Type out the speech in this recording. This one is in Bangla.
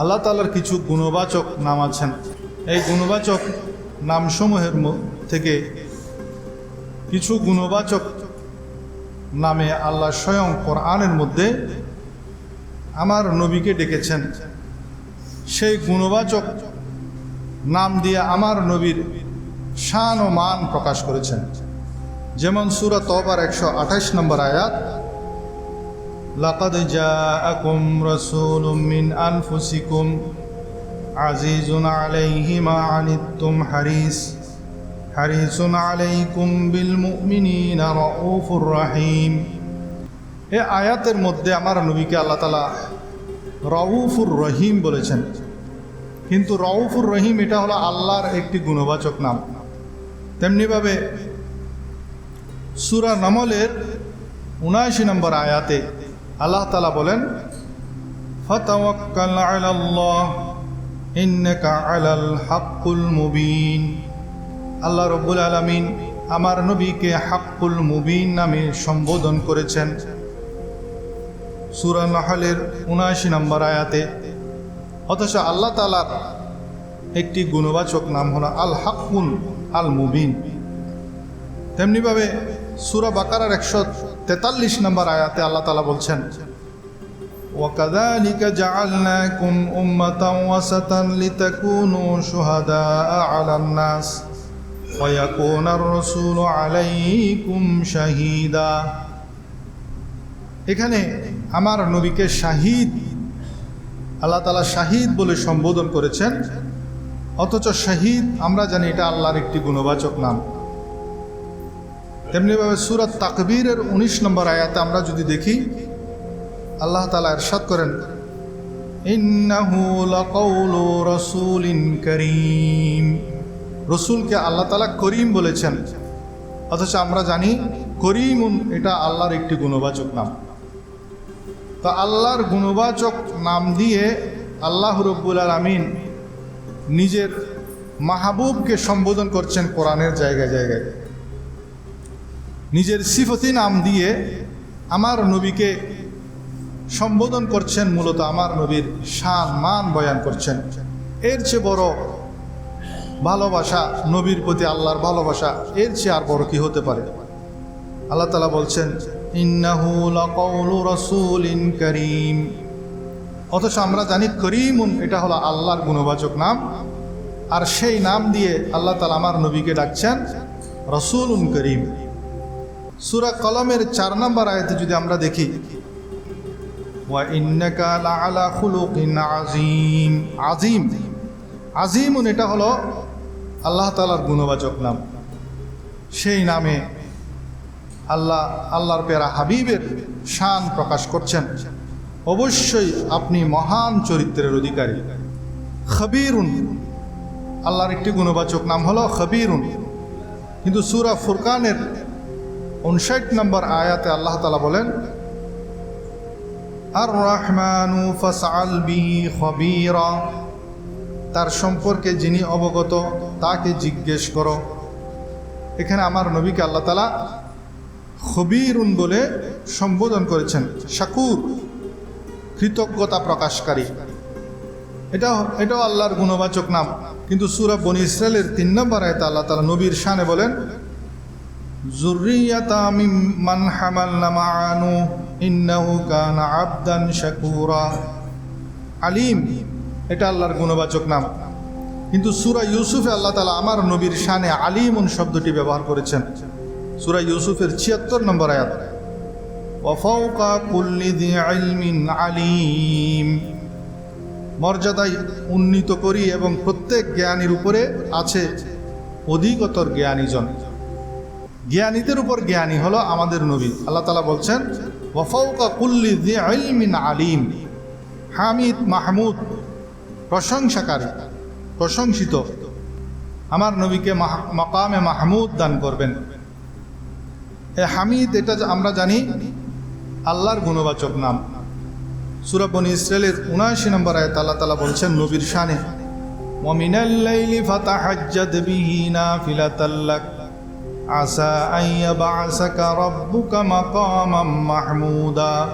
আল্লাহ তালার কিছু গুণবাচক নাম আছেন। এই গুণবাচক নামসমূহের থেকে কিছু গুণবাচক নামে আল্লাহ স্বয়ং কোরআনের মধ্যে আমার নবীকে ডেকেছেন। সেই গুণবাচক নাম দিয়ে আমার নবীর শান ও মান প্রকাশ করেছেন। যেমন সুরা তবার একশো আঠাইশ নম্বর আয়াত জাআকুম রাসূলুম মিন আনফুসিকুম আজিজুন আলাইহি মা আনিত্তুম হারিস হারিসুন আলাইকুম বিল মুমিনিনা রাউফুর রহিম এ আয়াতের মধ্যে আমার নবীকে আল্লাহ তালা রউফুর রহিম বলেছেন। কিন্তু রউফুর রহিম এটা হলো আল্লাহর একটি গুণবাচক নাম। তেমনিভাবে সুরা নমলের উনআশি নম্বর আয়াতে আল্লাহ তালা বলেন মুবিন। আল্লাহ রব্বুল আলামিন আমার নবীকে হাক্কুল মুবিন নামে সম্বোধন করেছেন। সুরা নাহালের উনআশি নম্বর আয়াতে, অথচ আল্লাহ তালার একটি গুণবাচক নাম হলো আল হাক্কুল আল মুবিন। তেমনিভাবে সুরা বাকারার একশো তেতাল্লিশ নম্বর আয়াতে আল্লাহ তালা বলছেন وكذلك جعلناكم أمة وسطا لتكونوا شهداء على الناس ويكون الرسول عليكم شهيدا এখানে আমার নবীকে শাহিদ আল্লাহ তালা শাহিদ বলে সম্বোধন করেছেন অথচ শাহিদ আমরা জানি এটা আল্লাহর একটি গুণবাচক নাম তেমনিভাবে সুরাত তাকবীরের উনিশ নম্বর আয়াতে আমরা যদি দেখি, আল্লাহ তালা এরশাদ করেন করিম। রসুলকে আল্লাহ তালা করিম বলেছেন। অথচ আমরা জানি, করিমুন এটা আল্লাহর একটি গুণবাচক নাম। তো আল্লাহর গুণবাচক নাম দিয়ে আল্লাহ রব্বুল আলমিন নিজের মাহবুবকে সম্বোধন করছেন কোরআনের জায়গায় জায়গায়। নিজের সিফতি নাম দিয়ে আমার নবীকে সম্বোধন করছেন, মূলত আমার নবীর শান, মান বয়ান করছেন। এর চেয়ে বড় ভালোবাসা নবীর প্রতি আল্লাহর ভালোবাসা, এর চেয়ে আর বড় কি হতে পারে? আল্লাহ তালা বলছেন করিম। অথচ আমরা জানি করিমুন, এটা হলো আল্লাহর গুণবাচক নাম। আর সেই নাম দিয়ে আল্লাহ তালা আমার নবীকে ডাকছেন, রসুলুন করিম। সুরা কলমের চার নম্বর আয়তে যদি আমরা দেখি আজিম আজিমুন এটা হলো আল্লাহ তালার গুণবাচক নাম। সেই নামে আল্লাহ, আল্লাহর পেরা হাবিবের শান প্রকাশ করছেন। অবশ্যই আপনি মহান চরিত্রের অধিকারী। খবিরুন। আল্লাহর একটি গুণবাচক নাম হলো খবিরুন। কিন্তু সুরা ফুরকানের উনষাট নম্বর আয়াতে আল্লাহ তালা বলেন আর রহমানু ফসাল তার সম্পর্কে যিনি অবগত, তাকে জিজ্ঞেস করো। এখানে আমার নবীকে আল্লাহ তালা খবিরুন বলে সম্বোধন করেছেন শাকুর কৃতজ্ঞতা প্রকাশকারী। এটা এটাও আল্লাহর গুণবাচক নাম। কিন্তু সুরা বনি ইসরায়েলের তিন নম্বর আয়তা আল্লাহ তালা নবীর শানে বলেন হামালনা মাআনু ইন্নাহু কানা আবদান শাকুরা। আলিম, এটা আল্লাহর গুণবাচক নাম। কিন্তু সুরা ইউসুফে আল্লাহ তালা আমার নবীর শানে আলিমুন শব্দটি ব্যবহার করেছেন। সুরা ইউসুফের ছিয়াত্তর নম্বর আয়াত। ওয়াফাউকা কুল্লি দি ইলমিন আলিম। মর্যাদায় উন্নীত করি এবং প্রত্যেক জ্ঞানীর উপরে আছে অধিকতর জ্ঞানীজন। জ্ঞানীদের উপর জ্ঞানী হলো আমাদের নবী আল্লাহ তালা বলছেন ওয়াফাউকা কুল্লি দি ইলমিন আলিম হামিদ মাহমুদ প্রশংসাকারী প্রশংসিত আমার নবীকে মাহ- মাকামে মাহমুদ দান করবেন এ হামিদ এটা আমরা জানি আল্লাহর গুণবাচক নাম সুরাবনি ইসরায়েলের উনআশি নম্বর আয়াত আল্লাহ তালা বলছেন নবীর শানে ومن الليل فتحجد به نافلة لك عسى أن يبعثك ربك مقاما محمودا.